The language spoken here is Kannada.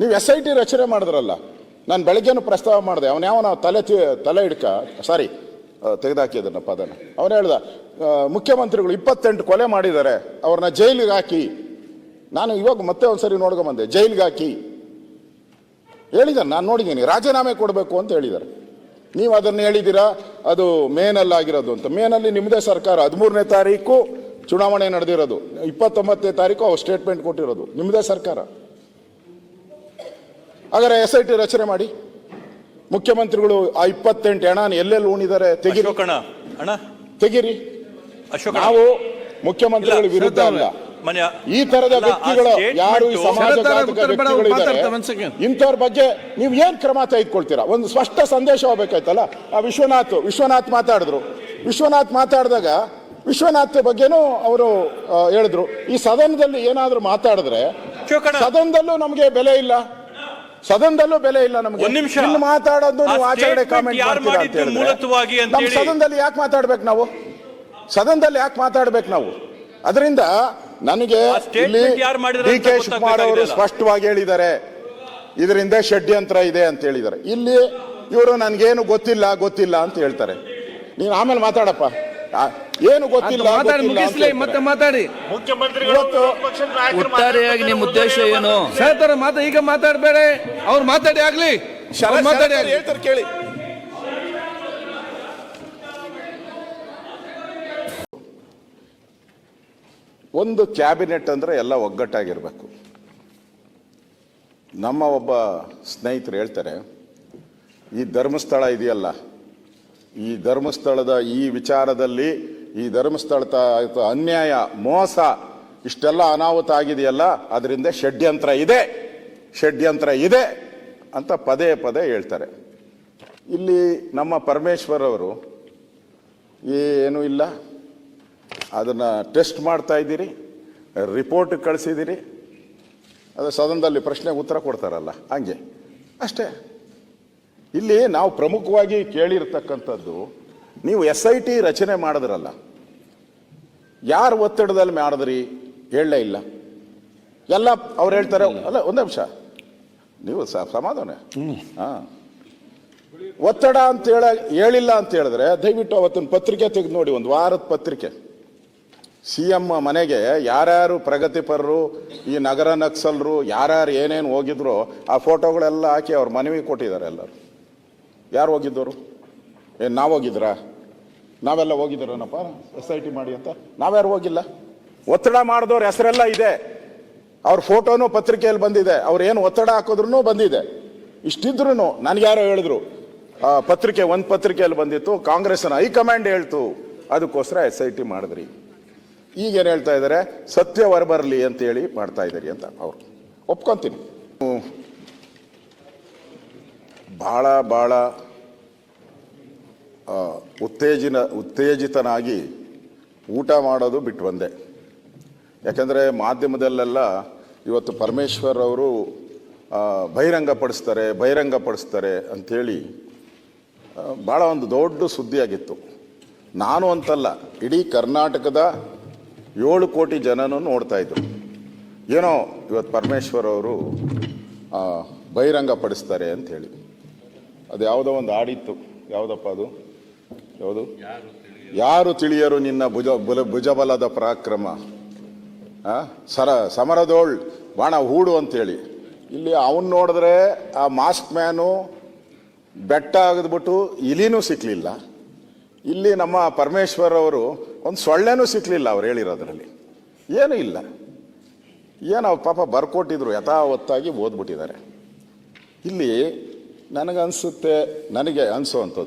ನೀವು ಎಸ್ ಐ ಟಿ ರಚನೆ ಮಾಡಿದ್ರಲ್ಲ, ನಾನು ಬೆಳಗ್ಗೆನೂ ಪ್ರಸ್ತಾವ ಮಾಡಿದೆ. ಅವನು ಯಾವನ ತಲೆ ತಿ, ತಲೆ ಹಿಡ್ಕ ಸಾರಿ ತೆಗೆದಾಕಿದ್ದನ್ನ ಪದನ ಅವನು ಹೇಳ್ದ ಮುಖ್ಯಮಂತ್ರಿಗಳು ಇಪ್ಪತ್ತೆಂಟು ಕೊಲೆ ಮಾಡಿದ್ದಾರೆ, ಅವ್ರನ್ನ ಜೈಲಿಗೆ ಹಾಕಿ. ನಾನು ಇವಾಗ ಮತ್ತೆ ಒಂದ್ಸರಿ ನೋಡ್ಕೊಂಬಂದೆ, ಜೈಲಿಗೆ ಹಾಕಿ. ಹೇಳಿದ್ದಾರೆ ನಾನು ನೋಡಿದ್ದೀನಿ, ರಾಜೀನಾಮೆ ಕೊಡಬೇಕು ಅಂತ ಹೇಳಿದ್ದಾರೆ. ನೀವು ಅದನ್ನು ಹೇಳಿದ್ದೀರಾ? ಅದು ಮೇನಲ್ಲಿ ಆಗಿರೋದು ಅಂತ. ಮೇನಲ್ಲಿ ನಿಮ್ಮದೇ ಸರ್ಕಾರ, ಹದಿಮೂರನೇ ತಾರೀಕು ಚುನಾವಣೆ ನಡೆದಿರೋದು. ಇಪ್ಪತ್ತೊಂಬತ್ತನೇ ತಾರೀಕು ಅವ್ರು ಸ್ಟೇಟ್ಮೆಂಟ್ ಕೊಟ್ಟಿರೋದು. ನಿಮ್ಮದೇ ಸರ್ಕಾರ. ಹಾಗಾದ್ರೆ ಎಸ್ ಐ ಟಿ ರಚನೆ ಮಾಡಿ. ಮುಖ್ಯಮಂತ್ರಿಗಳು ಆ ಇಪ್ಪತ್ತೆಂಟು ಹಣ ಎಲ್ಲೆಲ್ಲಿ ಉಣಿದ್ದಾರೆ ತೆಗಿರಿ. ಅಶೋಕಣ್ಣ ಅಣ್ಣ ತೆಗಿರಿ. ಅಶೋಕಣ್ಣ ನಾವು ಮುಖ್ಯಮಂತ್ರಿಗಳ ವಿರುದ್ಧ ಅಲ್ಲ. ಮನ್ಯ. ಈ ತರದ ವ್ಯಕ್ತಿಗಳು ಯಾರು ಈ. ಇಂಥವ್ರ ಬಗ್ಗೆ ನೀವು ಏನ್ ಕ್ರಮ ತೆಗೆದುಕೊಳ್ತೀರಾ? ಒಂದು ಸ್ಪಷ್ಟ ಸಂದೇಶ ಹೋಗ್ಬೇಕಾಯ್ತಲ್ಲ? ಆ ವಿಶ್ವನಾಥ್ ವಿಶ್ವನಾಥ್ ಮಾತಾಡಿದ್ರು. ವಿಶ್ವನಾಥ್ ಮಾತಾಡಿದಾಗ ವಿಶ್ವನಾಥ್ ಬಗ್ಗೆನೂ ಅವರು ಹೇಳಿದ್ರು. ಈ ಸದನದಲ್ಲಿ ಏನಾದ್ರೂ ಮಾತಾಡಿದ್ರೆ ಸದನದಲ್ಲೂ ನಮಗೆ ಬೆಲೆ ಇಲ್ಲ. ಸದನದಲ್ಲೂ ಬೆಲೆ ಇಲ್ಲ ನಮಗೆ. ಒಂದ್ ನಿಮಿಷ. ಇಲ್ಲಿ ಮಾತಾಡೋದು ಆ ನೀವು ಆಚರಣೆ statement ಕಾಮೆಂಟ್ ಯಾರು ಮಾಡ್ತೀರಾ ಅಂತ ಮಾಡಿದ್ದು ಹೇಳಿದ್ರೆ. ಮೂಲತವಾಗಿ ಅಂತ ನಮ್ಮ ಹೇಳಿ. ಸದನದಲ್ಲಿ ಯಾಕೆ ಮಾತಾಡ್ಬೇಕು ನಾವು? ಸದನದಲ್ಲಿ ಯಾಕೆ ಮಾತಾಡ್ಬೇಕು ನಾವು? ಅದರಿಂದ ನನಗೆ ಆ statement ಇಲ್ಲಿ ಯಾರು ಮಾಡಿದ್ರು ಡಿ ಅಂತ ಕೆ ಶಿವಕುಮಾರ್ ಅವರು? ಸ್ಪಷ್ಟವಾಗಿ ಹೇಳಿದ್ದಾರೆ. ಇದರಿಂದ ಷಡ್ಯಂತ್ರ ಇದೆ ಅಂತ ಹೇಳಿದ್ದಾರೆ. ಇಲ್ಲಿ ಇವರು ನನಗೇನು ಗೊತ್ತಿಲ್ಲ ಗೊತ್ತಿಲ್ಲ ಅಂತ ಹೇಳ್ತಾರೆ. ನೀನು ಆಮೇಲೆ ಮಾತಾಡಪ್ಪ. ಏನು ಗೊತ್ತಿಲ್ಲ ಮುಗಿಸ್ಲಿ ಮತ್ತೆ ಮಾತಾಡಿ. ಮುಖ್ಯಮಂತ್ರಿಗಳು ಒಟ್ಟಾರೆಯಾಗಿ ನಿಮ್ಮ ಉದ್ದೇಶ ಏನು? ಸರ್ ಅವ್ರೆ ಮಾತಾ ಈಗ ಮಾತಾಡ್ಬೇಡ. ಅವ್ರು ಮಾತಾಡಿ ಆಗ್ಲಿ. ಮಾತಾಡಿ ಹೇಳ್ತಾರೆ ಕೇಳಿ. ಒಂದು ಕ್ಯಾಬಿನೆಟ್ ಅಂದ್ರೆ ಎಲ್ಲ ಒಗ್ಗಟ್ಟಾಗಿರ್ಬೇಕು. ನಮ್ಮ ಒಬ್ಬ ಸ್ನೇಹಿತರು ಹೇಳ್ತಾರೆ ಈ ಧರ್ಮಸ್ಥಳ ಇದೆಯಲ್ಲ ಈ ಧರ್ಮಸ್ಥಳದ ಈ ವಿಚಾರದಲ್ಲಿ ಈ ಧರ್ಮಸ್ಥಳದ ಅನ್ಯಾಯ, ಮೋಸ ಇಷ್ಟೆಲ್ಲ ಅನಾಹುತ ಆಗಿದೆಯಲ್ಲ, ಅದರಿಂದ ಷಡ್ಯಂತ್ರ ಇದೆ ಷಡ್ಯಂತ್ರ ಇದೆ ಅಂತ ಪದೇ ಪದೇ ಹೇಳ್ತಾರೆ. ಇಲ್ಲಿ ನಮ್ಮ ಪರಮೇಶ್ವರ್ ಅವರು ಏನೂ ಇಲ್ಲ. ಅದನ್ನು ಟೆಸ್ಟ್ ಮಾಡ್ತಾ ಇದ್ದೀರಿ, ರಿಪೋರ್ಟ್ ಕಳಿಸಿದ್ದೀರಿ. ಅದು ಸದನದಲ್ಲಿ ಪ್ರಶ್ನೆಗೆ ಉತ್ತರ ಕೊಡ್ತಾರಲ್ಲ, ಹಂಗೆ. ಅಷ್ಟೇ. ಇಲ್ಲಿ ನಾವು ಪ್ರಮುಖವಾಗಿ ಕೇಳಿರ್ತಕ್ಕಂಥದ್ದು, ನೀವು ಎಸ್ ಐ ಟಿ ರಚನೆ ಮಾಡಿದ್ರಲ್ಲ, ಯಾರು ಒತ್ತಡದಲ್ಲಿ ಮಾಡಿದ್ರಿ ಹೇಳಲೇ ಇಲ್ಲ. ಎಲ್ಲ ಅವ್ರು ಹೇಳ್ತಾರೆ, ಅಲ್ಲ, ಒಂದು ನಿಮಿಷ. ನೀವು ಸಮಾಧಾನ. ಹಾಂ. ಒತ್ತಡ ಅಂತ ಹೇಳ, ಹೇಳಿಲ್ಲ ಅಂತ ಹೇಳಿದ್ರೆ, ದಯವಿಟ್ಟು ಅವತ್ತಿನ ಪತ್ರಿಕೆ ತೆಗೆದು ನೋಡಿ, ಒಂದು ವಾರದ ಪತ್ರಿಕೆ. ಸಿ ಎಂ ಮನೆಗೆ ಯಾರ್ಯಾರು ಪ್ರಗತಿಪರರು, ಈ ನಗರ ನಕ್ಸಲರು, ಯಾರ್ಯಾರು ಏನೇನು ಹೋಗಿದ್ರು, ಆ ಫೋಟೋಗಳೆಲ್ಲ ಹಾಕಿ ಅವ್ರ ಮನವಿ ಕೊಟ್ಟಿದ್ದಾರೆ ಎಲ್ಲರೂ. ಯಾರು ಹೋಗಿದ್ದವರು? ಏ, ನಾವು ಹೋಗಿದ್ರಾ? ನಾವೆಲ್ಲ ಹೋಗಿದ್ರೇನಪ್ಪ ಎಸ್ ಐ ಟಿ ಮಾಡಿ ಅಂತ? ನಾವ್ಯಾರು ಹೋಗಿಲ್ಲ? ಒತ್ತಡ ಮಾಡಿದವ್ರ ಹೆಸರೆಲ್ಲ ಇದೆ. ಅವ್ರ ಫೋಟೋನು ಪತ್ರಿಕೆಯಲ್ಲಿ ಬಂದಿದೆ. ಅವ್ರು ಏನು ಒತ್ತಡ ಹಾಕಿದ್ರು ಬಂದಿದೆ. ಇಷ್ಟಿದ್ರು ನನಗೆ ಯಾರೋ ಹೇಳಿದ್ರು. ಪತ್ರಿಕೆ ಒಂದು ಪತ್ರಿಕೆಯಲ್ಲಿ ಬಂದಿತ್ತು. ಕಾಂಗ್ರೆಸ್ನ ಹೈಕಮಾಂಡ್ ಹೇಳ್ತು. ಅದಕ್ಕೋಸ್ಕರ ಎಸ್ ಐ ಟಿ ಮಾಡಿದ್ರಿ. ಈಗೇನು ಹೇಳ್ತಾ ಇದ್ದಾರೆ ಸತ್ಯ ಹೊರಬರಲಿ ಅಂತೇಳಿ ಮಾಡ್ತಾ ಇದ್ದೀರಿ ಅಂತ ಅವ್ರು. ಒಪ್ಕೊಂತೀನಿ. ಭಾಳ ಭಾಳ ಉತ್ತೇಜಿನ, ಉತ್ತೇಜಿತನಾಗಿ ಊಟ ಮಾಡೋದು ಬಿಟ್ಟು ಬಂದೆ. ಯಾಕೆಂದರೆ ಮಾಧ್ಯಮದಲ್ಲೆಲ್ಲ ಇವತ್ತು ಪರಮೇಶ್ವರ್ ಅವರು ಬಹಿರಂಗಪಡಿಸ್ತಾರೆ ಬಹಿರಂಗಪಡಿಸ್ತಾರೆ ಅಂಥೇಳಿ ಭಾಳ ಒಂದು ದೊಡ್ಡ ಸುದ್ದಿಯಾಗಿತ್ತು. ನಾನು ಅಂತಲ್ಲ, ಇಡೀ ಕರ್ನಾಟಕದ ಏಳು ಕೋಟಿ ಜನನೂ ನೋಡ್ತಾ ಇದ್ರು. ಏನೋ ಇವತ್ತು ಪರಮೇಶ್ವರ್ ಅವರು ಬಹಿರಂಗ ಪಡಿಸ್ತಾರೆ ಅಂಥೇಳಿ ಅದು ಯಾವುದೋ ಒಂದು ಹಾಡಿತ್ತು ಯಾವುದಪ್ಪ ಅದು? ಯಾವುದು? ಯಾರು ತಿಳಿಯರು? ನಿನ್ನ ಭುಜ ಬುಲ ಭುಜಬಲದ ಪರಾಕ್ರಮ? ಸರ ಸಮರದೋಳ್ ಬಾಣ ಹೂಡು ಅಂತೇಳಿ. ಇಲ್ಲಿ ಅವನ್ ನೋಡಿದ್ರೆ ಆ ಮಾಸ್ಕ್ ಮ್ಯಾನು ಬೆಟ್ಟ ಆಗದ್ಬಿಟ್ಟು ಇಲಿನೂ ಸಿಕ್ಕಲಿಲ್ಲ ಇಲ್ಲಿ ನಮ್ಮ ಪರಮೇಶ್ವರ್ ಅವರು ಒಂದು ಸೊಳ್ಳೆನೂ ಸಿಕ್ಕಲಿಲ್ಲ ಅವ್ರು ಹೇಳಿರೋದ್ರಲ್ಲಿ. ಏನೂ ಇಲ್ಲ. ಏನೋ ಪಾಪ ಬರ್ಕೊಟ್ಟಿದ್ರು ಯಥಾವತ್ತಾಗಿ ಓದ್ಬಿಟ್ಟಿದ್ದಾರೆ. ಇಲ್ಲಿ ನನಗನ್ಸುತ್ತೆ ನನಗೆ ಅನಿಸೋ ಅಂಥದ್ದು